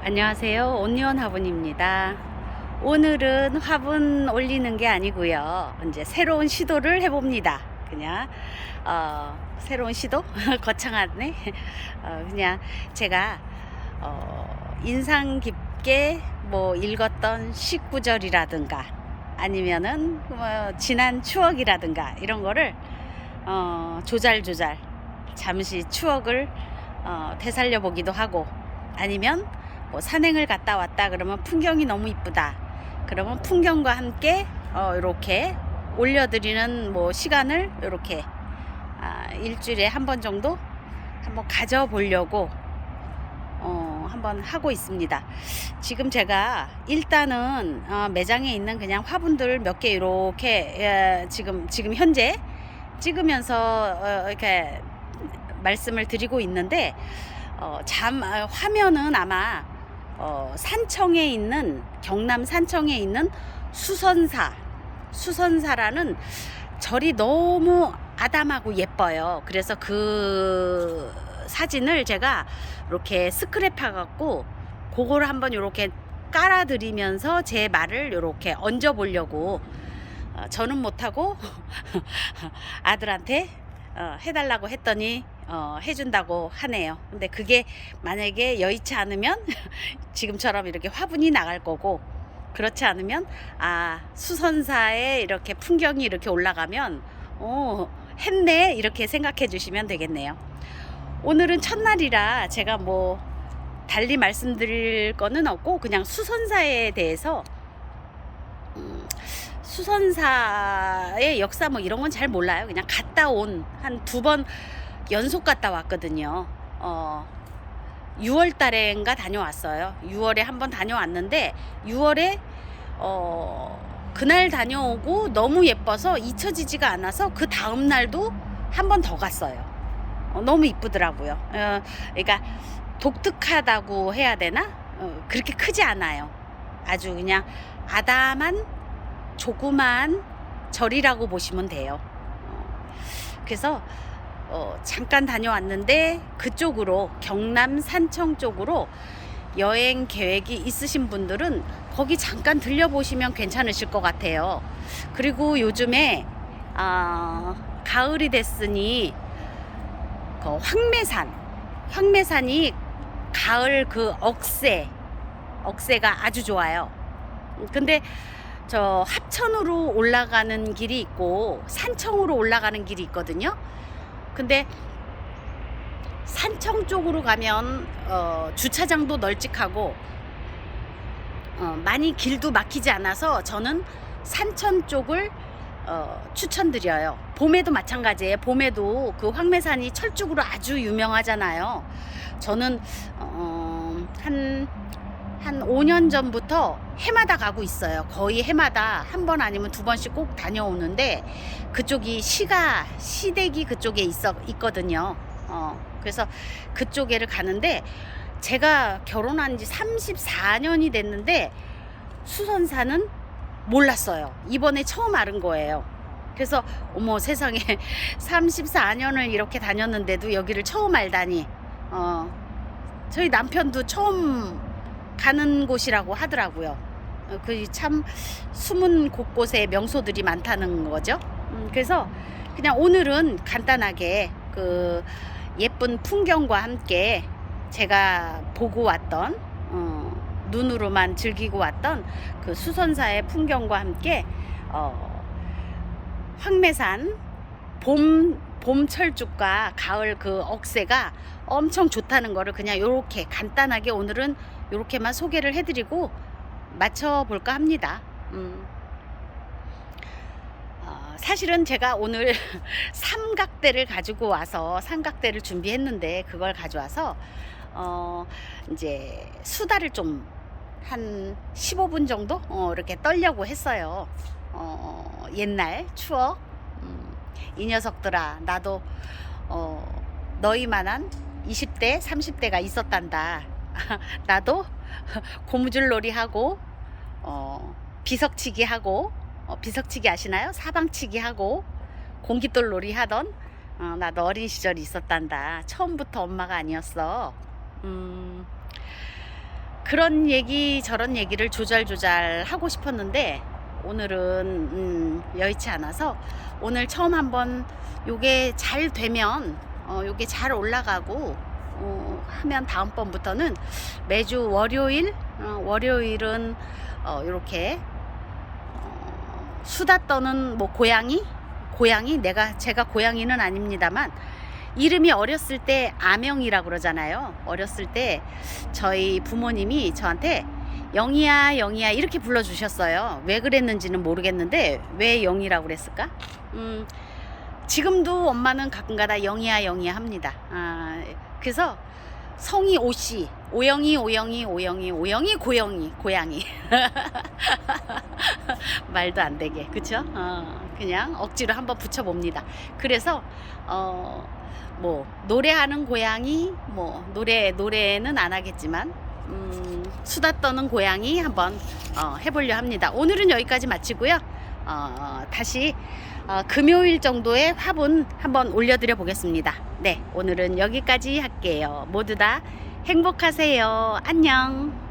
안녕하세요. 온리원 화분입니다. 오늘은 화분 올리는 게 아니고요. 이제 새로운 시도를 해봅니다. 그냥 어, 새로운 시도 거창하네. 어, 그냥 제가 어, 인상 깊게 뭐 읽었던 식구절이라든가 아니면은 뭐 지난 추억이라든가 이런 거를 어, 조잘조잘 잠시 추억을 어, 되살려 보기도 하고 아니면 뭐 산행을 갔다 왔다 그러면 풍경이 너무 이쁘다. 그러면 풍경과 함께 어, 이렇게 올려드리는 뭐 시간을 이렇게 아, 일주일에 한 번 정도 한번 가져보려고 어, 한번 하고 있습니다. 지금 제가 일단은 어, 매장에 있는 그냥 화분들 몇 개 이렇게 예, 지금 지금 현재 찍으면서 어, 이렇게 말씀을 드리고 있는데 어, 잠 아, 화면은 아마 어, 산청에 있는 경남 산청에 있는 수선사 수선사라는 절이 너무 아담하고 예뻐요. 그래서 그 사진을 제가 이렇게 스크랩해 갖고 그거를 한번 이렇게 깔아드리면서 제 말을 이렇게 얹어 보려고 어, 저는 못하고 아들한테 어, 해달라고 했더니 어, 해준다고 하네요. 근데 그게 만약에 여의치 않으면 지금처럼 이렇게 화분이 나갈 거고 그렇지 않으면 아 수선사에 이렇게 풍경이 이렇게 올라가면 어 했네 이렇게 생각해 주시면 되겠네요. 오늘은 첫날이라 제가 뭐 달리 말씀드릴 거는 없고 그냥 수선사에 대해서 음, 수선사의 역사 뭐 이런 건 잘 몰라요. 그냥 갔다 온 한 두 번 연속 갔다 왔거든요. 어, 6월 달에인가 다녀왔어요. 6월에 한번 다녀왔는데 6월에 어, 그날 다녀오고 너무 예뻐서 잊혀지지가 않아서 그 다음 날도 한 번 더 갔어요. 어, 너무 이쁘더라고요. 어, 그러니까 독특하다고 해야 되나? 어, 그렇게 크지 않아요. 아주 그냥 아담한 조그만 절이라고 보시면 돼요. 어, 그래서 어, 잠깐 다녀왔는데 그쪽으로 경남 산청 쪽으로 여행 계획이 있으신 분들은 거기 잠깐 들려보시면 괜찮으실 것 같아요. 그리고 요즘에 아, 가을이 됐으니 그 황매산, 황매산이 가을 그 억새, 억새가 아주 좋아요. 근데 저 합천으로 올라가는 길이 있고 산청으로 올라가는 길이 있거든요. 근데 산청 쪽으로 가면 어, 주차장도 널찍하고 어, 많이 길도 막히지 않아서 저는 산천 쪽을 어, 추천드려요. 봄에도 마찬가지예요. 봄에도 그 황매산이 철쭉으로 아주 유명하잖아요. 저는 어, 한, 한 5년 전부터 해마다 가고 있어요. 거의 해마다 한 번 아니면 두 번씩 꼭 다녀오는데 그쪽이 시가 시댁이 그쪽에 있어 있거든요. 어, 그래서 그쪽에를 가는데 제가 결혼한 지 34년이 됐는데 수선사는 몰랐어요. 이번에 처음 알은 거예요. 그래서 어머 세상에 34년을 이렇게 다녔는데도 여기를 처음 알다니. 어, 저희 남편도 처음 가는 곳이라고 하더라고요. 어, 그참 숨은 곳곳에 명소들이 많다는 거죠. 음, 그래서 그냥 오늘은 간단하게 그 예쁜 풍경과 함께 제가 보고 왔던 어, 눈으로만 즐기고 왔던 그 수선사의 풍경과 함께 어, 황매산 봄 봄철쭉과 가을 그 억새가 엄청 좋다는 거를 그냥 이렇게 간단하게 오늘은 이렇게만 소개를 해드리고 맞춰볼까 합니다. 음. 어, 사실은 제가 오늘 삼각대를 가지고 와서 삼각대를 준비했는데 그걸 가져와서 어, 이제 수다를 좀 한 15분 정도 어, 이렇게 떨려고 했어요. 어, 옛날 추억. 음, 이 녀석들아, 나도 어, 너희만한 20대, 30대가 있었단다. 나도 고무줄놀이 하고 어, 비석치기 하고 어, 비석치기 아시나요? 사방치기 하고 공깃돌 놀이 하던 어, 나도 어린 시절이 있었단다. 처음부터 엄마가 아니었어. 음, 그런 얘기 저런 얘기를 조잘조잘 하고 싶었는데 오늘은 음, 여의치 않아서 오늘 처음 한번 요게 잘 되면 어, 요게 잘 올라가고 어, 하면 다음번부터는 매주 월요일 어, 월요일은 어, 이렇게 어, 수다 떠는 뭐 고양이 고양이 내가 제가 고양이는 아닙니다만 이름이 어렸을 때 아명이라고 그러잖아요. 어렸을 때 저희 부모님이 저한테 영이야 영이야 이렇게 불러주셨어요. 왜 그랬는지는 모르겠는데 왜 영이라고 그랬을까? 음, 지금도 엄마는 가끔가다 영이야 영이야 합니다. 아, 그래서 성이 오씨 오영이 오영이 오영이 오영이 고영이 고양이 말도 안 되게 그쵸? 어, 그냥 억지로 한번 붙여봅니다. 그래서 어, 뭐 노래하는 고양이 뭐 노래 노래는 안 하겠지만 음, 수다 떠는 고양이 한번 어, 해보려 합니다. 오늘은 여기까지 마치고요. 어, 다시 어, 금요일 정도의 화분 한번 올려드려 보겠습니다. 네, 오늘은 여기까지 할게요. 모두 다 행복하세요. 안녕.